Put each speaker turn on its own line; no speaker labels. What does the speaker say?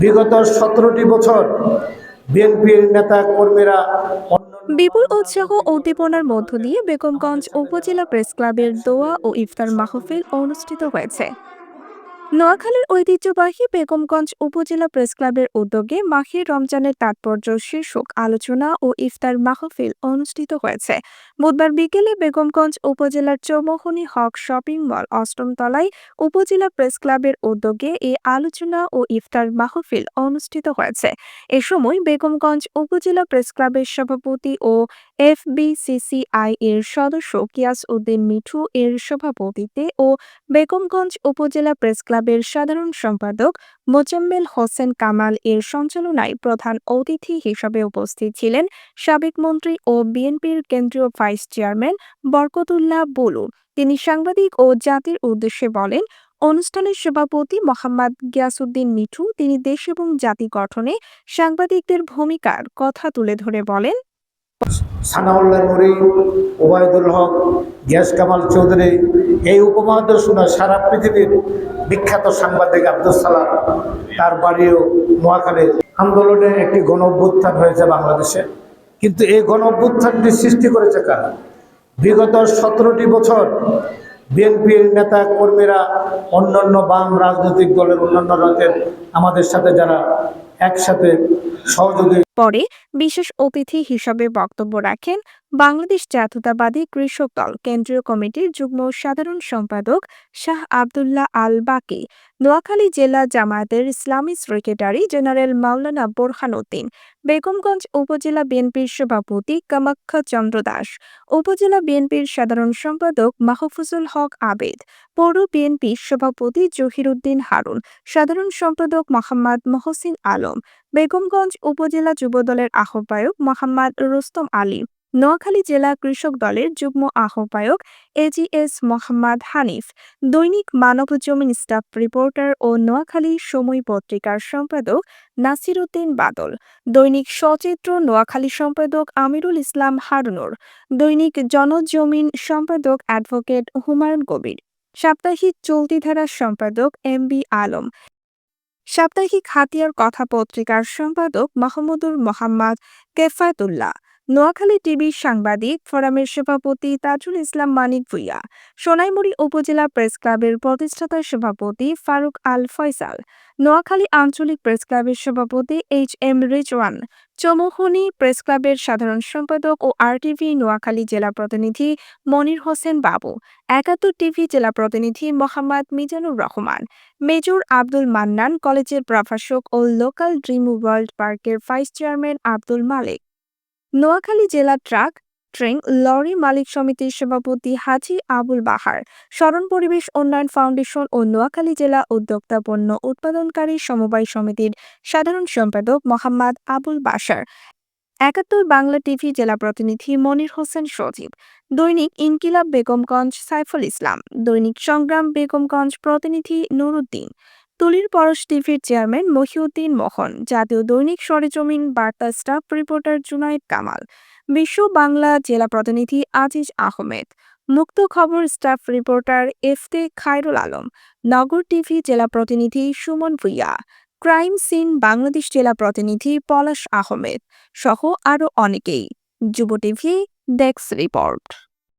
বিগত সতেরোটি বছর বিএনপির নেতা কর্মীরা
বিপুল উৎসাহ উদ্দীপনার মধ্য দিয়ে বেগমগঞ্জ উপজেলা প্রেস ক্লাবের দোয়া ও ইফতার মাহফিল অনুষ্ঠিত হয়েছে। নোয়াখালীর ঐতিহ্যবাহী বেগমগঞ্জ উপজেলা প্রেস ক্লাবের উদ্যোগে মাহির রমজানের তাৎপর্য শীর্ষক আলোচনা ও ইফতার মাহফিল অনুষ্ঠিত হয়েছে। বুধবার বিকেলে বেগমগঞ্জ উপজেলার চৌমোহনী হক শপিং মল অষ্টম তলায় উপজেলা প্রেস ক্লাবের উদ্যোগে এই আলোচনা ও ইফতার মাহফিল অনুষ্ঠিত হয়েছে। এ সময় বেগমগঞ্জ উপজেলা প্রেস ক্লাবের সভাপতি ও এফবিসিসিআই এর সদস্য কিয়াস উদ্দিন মিঠু এর সভাপতিত্বে ও বেগমগঞ্জ উপজেলা প্রেস ক্লাবের সাধারণ সম্পাদক মোজাম্মেল হোসেন কামাল এর সঞ্চালনায় প্রধান অতিথি হিসেবে উপস্থিত ছিলেন সাবেক মন্ত্রী ও বিএনপির কেন্দ্রীয় ভাইস চেয়ারম্যান বরকতুল্লাহ বুলু। তিনি সাংবাদিক ও জাতির উদ্দেশ্যে বলেন অনুষ্ঠানের সভাপতি মোহাম্মদ গিয়াসুদ্দিন মিঠু, তিনি দেশ এবং জাতি গঠনে সাংবাদিকদের ভূমিকার কথা তুলে ধরে বলেন
সানাউল্লাহ নুরি ওবায়দুল হক গিয়াস কামাল চৌধুরী, এই উপমহাদেশ সারা পৃথিবীর বিখ্যাত সাংবাদিক আব্দুল সালাম তার বাড়িও নোয়াখালী আন্দোলনে একটি গণ অভ্যুত্থান হয়েছে বাংলাদেশে। কিন্তু এই গণ অভ্যুত্থানটি সৃষ্টি করেছে কারা? বিগত সতেরোটি বছর বিএনপির নেতা কর্মীরা, অন্যান্য বাম রাজনৈতিক দলের অন্যান্য রাজ্যের আমাদের সাথে যারা একসাথে সহযোগী
পরে বিশেষ অতিথি হিসাবে বক্তব্য রাখেন বাংলাদেশ জাতীয়তাবাদী কৃষক দল, কেন্দ্রীয় কমিটির যুগ্ম সাধারণ সম্পাদক শাহ আবদুল্লাহ আল বাকি নোয়াখালী জেলা জামায়াতের ইসলামী সেক্রেটারি জেনারেল মাওলানা বোরহান উদ্দিন, বেগমগঞ্জ উপজেলা বিএনপির সভাপতি কামাখ্যা চন্দ্র দাস, উপজেলা বিএনপির সাধারণ সম্পাদক মাহফুজুল হক আবেদ, পৌর বিএনপি সভাপতি জহিরুদ্দিন হারুন, সাধারণ সম্পাদক মোহাম্মদ মহসিন আলম, বেগমগঞ্জ উপজেলা যুবদলের আহ্বায়ক মোহাম্মদ রুস্তম আলী, নোয়াখালী জেলা কৃষক দলের যুগ্ম আহ্বায়ক এজিএস মোহাম্মদ হানিফ, দৈনিক মানব জমিন স্টাফ রিপোর্টার ও নোয়াখালী সময় পত্রিকার সম্পাদক নাসির উদ্দিন বাদল, দৈনিক সচিত্র নোয়াখালী সম্পাদক আমিরুল ইসলাম হারুনুর, দৈনিক জনজমিন সম্পাদক অ্যাডভোকেট হুমায়ুন কবির, সাপ্তাহিক চলতিধারার সম্পাদক এম বি আলম সাপ্তাহিক হাতিয়ার কথা পত্রিকার সম্পাদক মাহমুদুর মোহাম্মদ কেফায়তুল্লাহ নোয়াখালী টিভির সাংবাদিক ফোরামের সভাপতি তাজুল ইসলাম মানিক ভুইয়া, সোনাইমুড়ি উপজেলা প্রেস ক্লাবের প্রতিষ্ঠাতা সভাপতি ফারুক আল ফয়সাল, নোয়াখালী আঞ্চলিক প্রেস ক্লাবের সভাপতি H M Rizwan, Chowmuhani press ক্লাবের সাধারণ সম্পাদক ও আরটিভি নোয়াখালী জেলা প্রতিনিধি মনির হোসেন বাবু, একাত্তর টিভি জেলা প্রতিনিধি মোহাম্মদ মিজানুর রহমান, মেজর আব্দুল মান্নান কলেজের প্রভাষক ও লোকাল ড্রিম ওয়ার্ল্ড পার্কের ভাইস চেয়ারম্যান আব্দুল মালিক। নোয়াখালী জেলা ট্রাক ট্রেন লরি মালিক সমিতির সভাপতি হাজি আবুল বাহার, স্মরণ পরিবেশ উন্নয়ন ফাউন্ডেশন ও নোয়াখালী জেলা উদ্যোক্তা পণ্য উৎপাদনকারী সমবায় সমিতির সাধারণ সম্পাদক মোহাম্মদ আবুল বাশার, একাত্তর বাংলা টিভি জেলা প্রতিনিধি মনির হোসেন সজীব, দৈনিক ইনকিলাব বেগমগঞ্জ সাইফুল ইসলাম, দৈনিক সংগ্রাম বেগমগঞ্জ প্রতিনিধি নুরুদ্দিন তুলির পরশ টিভির চেয়ারম্যান মহিউদ্দিন মোহন, জাতীয় দৈনিক সরেজমিন বার্তা স্টাফ রিপোর্টার জুনাইদ কামাল, বিশ্ব বাংলা জেলা প্রতিনিধি আজিজ আহমেদ, মুক্ত খবর স্টাফ রিপোর্টার এফতে খায়রুল আলম, নগর টিভি জেলা প্রতিনিধি সুমন ভুইয়া, ক্রাইম সিন বাংলাদেশ জেলা প্রতিনিধি পলাশ আহমেদ সহ আরও অনেকেই। যুব টিভি ডেস্ক রিপোর্ট।